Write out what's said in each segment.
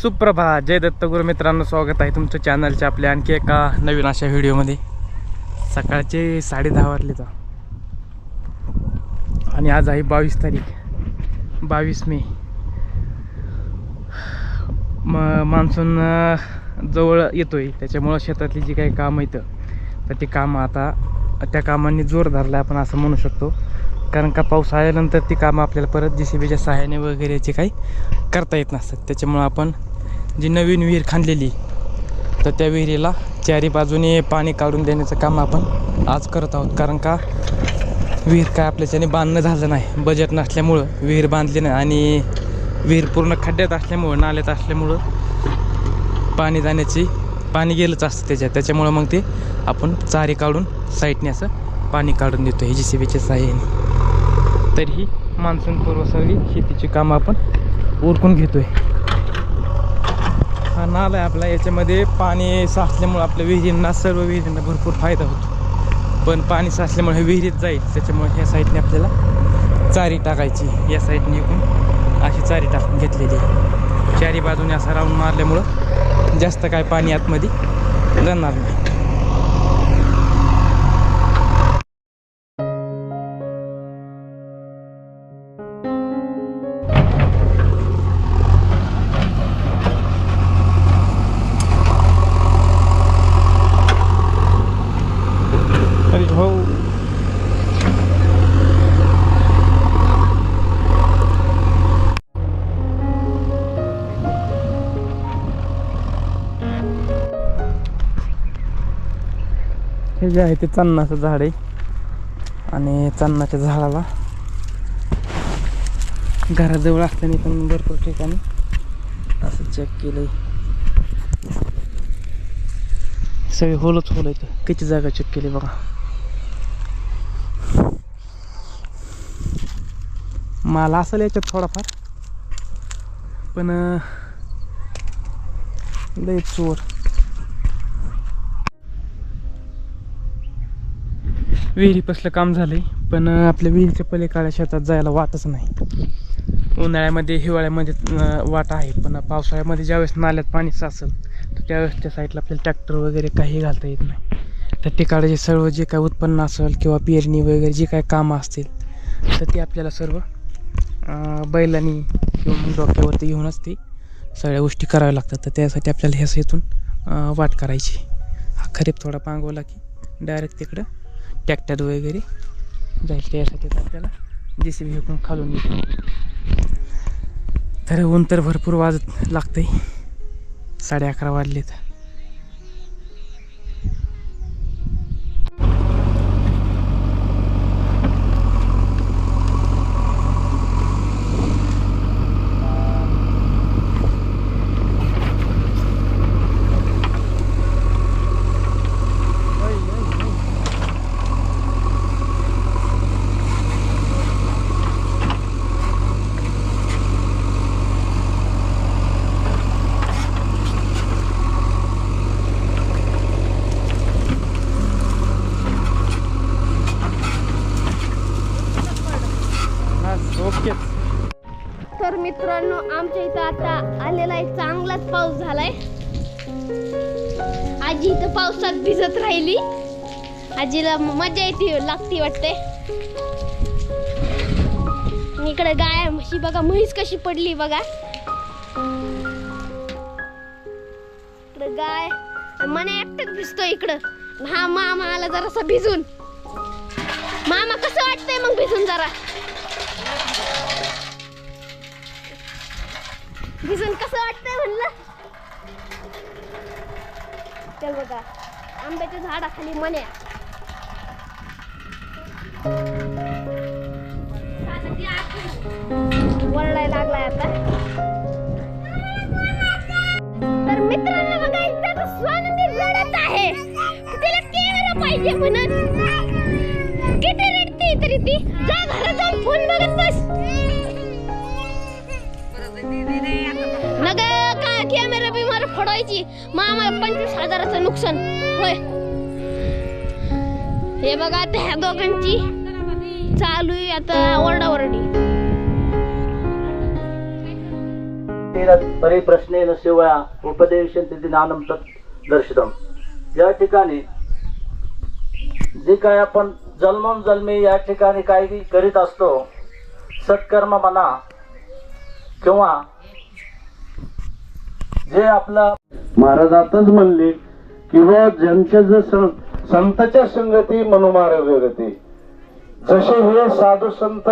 सुप्रभा जय दत्त गुरु मित्रांनो स्वागत आहे तुमचं चॅनलच्या आपल्या आणखी एका नवीन अशा व्हिडिओमध्ये सकाळचे साडे दहा वाजले तर. आणि आज आहे बावीस तारीख बावीस मे. म मान्सून जवळ जवळ येतोय. त्याच्यामुळं शेतातली जी काही कामं येतं तर ती कामं आता त्या कामांनी जोर धरला आपण असं म्हणू शकतो. कारण का पाऊस आल्यानंतर ती कामं आपल्याला परत जी सी बीच्या सहाय्याने वगैरेचे काही करता येत नसतात. त्याच्यामुळं आपण जी नवीन विहीर खांदलेली तर त्या विहिरीला चारी बाजूने पाणी काढून देण्याचं काम आपण आज करत आहोत. कारण का विहीर काय आपल्याच्याने बांधणं झालं नाही. बजेट नसल्यामुळं विहीर बांधली नाही आणि विहीर पूर्ण खड्ड्यात असल्यामुळं नाल्यात असल्यामुळं पाणी जाण्याची पाणी गेलंच असतं त्याच्यात. त्याच्यामुळं मग ते आपण चारी काढून साईडने असं पाणी काढून देतो हे जी सी बीच्या सहाय्याने तरीही मान्सूनपूर्व सगळी शेतीची कामं आपण उरकून घेतोय. हा नाला आहे आपला याच्यामध्ये पाणी साचल्यामुळं आपल्या विहिरींना सर्व विहिरींना भरपूर फायदा होतो. पण पाणी साचल्यामुळे विहिरीत जाईल त्याच्यामुळे ह्या साईडने आपल्याला चारी टाकायची या साईडने एकूण अशी चारी टाकून घेतलेली आहे. चारी बाजूने असा राऊंड मारल्यामुळं जास्त काय पाणी आतमध्ये जाणार नाही. हे जे आहे ते चन्नाचं झाड आहे. आणि चन्नाच्या झाडाला घराजवळ असताना पण भरपूर ठिकाणी असं चेक केलंय. सगळे होलच होल आहेत. किती जागा चेक केली बघा. मला असेल याच्यात थोडाफार. पण लय चोर. विहिरीपासलं काम झालंय पण आपल्या विहिरीच्या पलीकडल्या शेतात जायला वाटच नाही. उन्हाळ्यामध्ये हिवाळ्यामध्ये वाट आहे पण पावसाळ्यामध्ये ज्यावेळेस नाल्यात पाणी साचल तर त्यावेळेस त्या साईडला आपल्याला ट्रॅक्टर वगैरे काही घालता येत नाही. तर तिकडे सर्व जे काय उत्पन्न असेल किंवा पेरणी वगैरे जे काय कामं असतील तर ते आपल्याला सर्व बैलांनी किंवा मग डोक्यावरती घेऊनच ते सगळ्या गोष्टी कराव्या लागतात. तर त्यासाठी आपल्याला ह्या सेतून वाट करायची. हा खरीप थोडा पांगवला की डायरेक्ट तिकडं ट्रॅक्टर वगैरे जाईल त्यासाठी तर आपल्याला जे सी बी पण खालून येतो. तर ऊन तर भरपूर वाजत लागतंय. साडे अकरा वाजलेत ओके तर मित्रांनो आमच्या इथं आता आलेला आहे. चांगलाच पाऊस झालाय. आजी इथं पावसात भिजत राहिली. आजीला मजा येते लागती वाटते. इकडे गाय म्हशी बघा म्हैस कशी पडली बघा. इकडे गाय मना मने एकटच भिजतो इकडं. हा मामा आला जरासा भिजून. मामा कसं वाटतंय मग भिजून जरा? भिजून कसं वाटतंय म्हणलं? चल बघा आंब्याच्या झाडाखाली मन्या वरडाय लागलाय आता. तर मित्रांनो बघा इथं स्वानंदी रडत आहे. तिला कॅमेरा पाहिजे म्हणत किती रडते तरी ती. जा घरात जाऊन फोन बघत बस. कॅमेरा बिमार मग आम्हाला पंचवीस हजाराचं नुकसान. होय. हे बघा आता ह्या दोघांची चालू आहे आता ओरडाओरडी. तेरा तत् परिप्रश्नेन शिवया उपदेशन्ति ज्ञानं तत् दर्शितम. या ठिकाणी जे काय आपण जन्मोन जन्मी या ठिकाणी काही करीत असतो सत्कर्म म्हणा किंवा जे आपला महाराजातच म्हणले किंवा ज्यांच्या जर संतच्या संताच्या संगती मनुमार्ग गती जसे हे साधू संत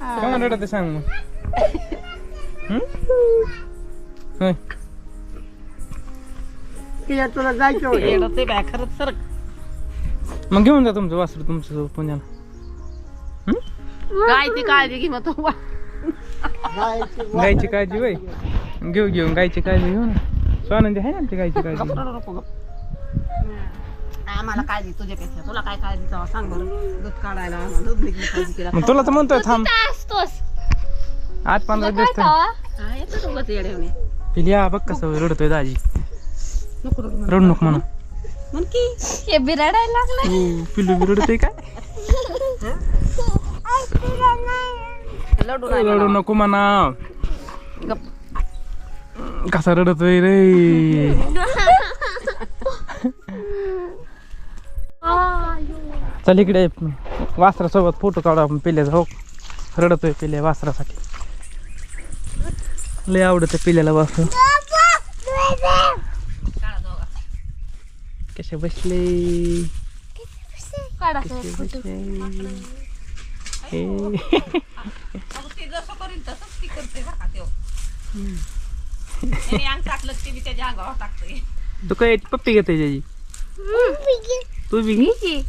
काय रडत आहे सांग मग हं? होय. तुला जायचं मग घेऊन जा तुमचं वासरू तुमचं पुण्याला काय ती काळजी घे मग तू गायची काळजी वय घेऊ घेऊन गायची काळजी घेऊ ना स्वानंदी आहे ना आमची गायची काळजी आम्हाला काळजी तुझ्यापेक्षा तुला काय काळजी तेव्हा सांग बरं. दूध काढायला दूध निघली काळजी केला मग तुला तर म्हणतोय थांब. असतोस. आठ पंधरा काय दिवस तर. खावा? हा येतो तुला ते येड्यावणी पिली हा बघ कसं रडतोय दाजी. नको. रडू नको म्हणा. म्हण की. हे बिराडायला लागलं तू पिल्लू बी रडतोय काय? लडू नाही रडू नको म्हणा. गप्प. कसा रडतोय रे. चल इकडे वासरासोबत फोटो काढू आपण पिल्याचा. हो रडतोय पिल्या वासरासाठी. लय आवडतं पिल्याला वासर. कसे बसले? ते काय पप्पी घेते त्याची? तू बी घे.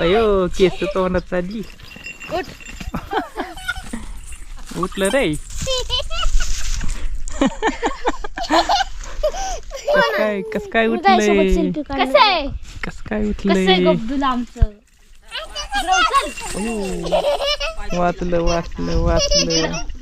अयो केस तोंडात चालली. उठलं रे. कस काय कस काय उठलंय? कसं आहे? कस काय उठलंय? गब्दूल आमचं? वाचलं वाचलं वाचलं.